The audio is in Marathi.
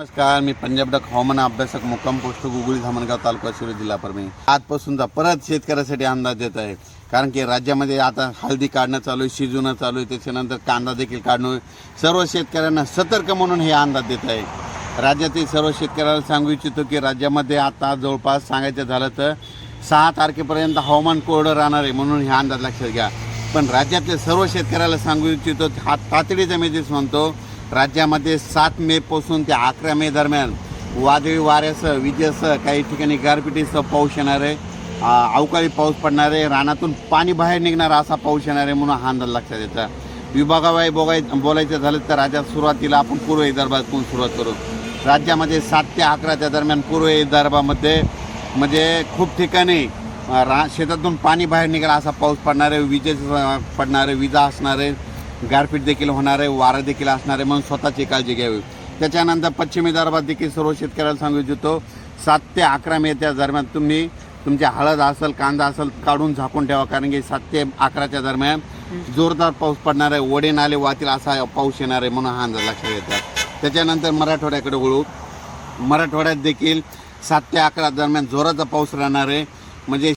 नमस्कार मी पंजाब डक हवामान अभ्यासक मुक्काम पोस्ट गुगुळी धामणगाव तालुका शिरोळ जिल्हा परभणी. आजपासूनचा परत शेतकऱ्यासाठी अंदाज देत आहे कारण की राज्यामध्ये आता हळदी काढणं चालू आहे शिजवणं चालू आहे त्याच्यानंतर कांदा देखील काढणं सर्व शेतकऱ्यांना सतर्क म्हणून हे अंदाज देत आहे राज्यातील सर्व शेतकऱ्याला सांगू इच्छितो की राज्यामध्ये आता जवळपास सांगायचं झालं तर सहा तारखेपर्यंत हवामान कोरडं राहणार आहे म्हणून हे अंदाज लक्षात घ्या. पण राज्यातल्या सर्व शेतकऱ्याला सांगू इच्छितो हा तातडीचा मेसेज म्हणतो राज्यामध्ये सात मे पासून ते अकरा मे दरम्यान वादळी वाऱ्यासह विजेसह काही ठिकाणी गारपिटीसह पाऊस येणार आहे. अवकाळी पाऊस पडणार आहे. रानातून पाणी बाहेर निघणार असा पाऊस येणार आहे म्हणून हा अंदाज लक्षात येतात विभागाबाई बोगाय बोलायचं झालं तर राज्यात सुरुवातीला आपण पूर्व विदर्भातून सुरुवात करू. राज्यामध्ये सात ते अकराच्या दरम्यान पूर्व विदर्भामध्ये म्हणजे खूप ठिकाणी रा शेतातून पाणी बाहेर निघाला असा पाऊस पडणार आहे. विजेचा पडणार आहे. विजा असणार आहे. गारपीट देखील होणार आहे वारं देखील असणार आहे म्हणून स्वतःची काळजी घ्यावी. त्याच्यानंतर पश्चिम विदर्भात देखील सर्व शेतकऱ्याला सांगू इच्छितो सात ते अकरा मे त्या दरम्यान तुम्ही तुमच्या हळद असेल कांदा असेल काढून झाकून ठेवा कारण की सात ते अकराच्या दरम्यान जोरदार पाऊस पडणार आहे ओढे नाले वाहतील असा पाऊस येणार आहे म्हणून हा अंदाज लक्षात येतात त्याच्यानंतर मराठवाड्याकडे वळू. मराठवाड्यात देखील सात ते अकरा दरम्यान जोराचा पाऊस राहणार आहे म्हणजे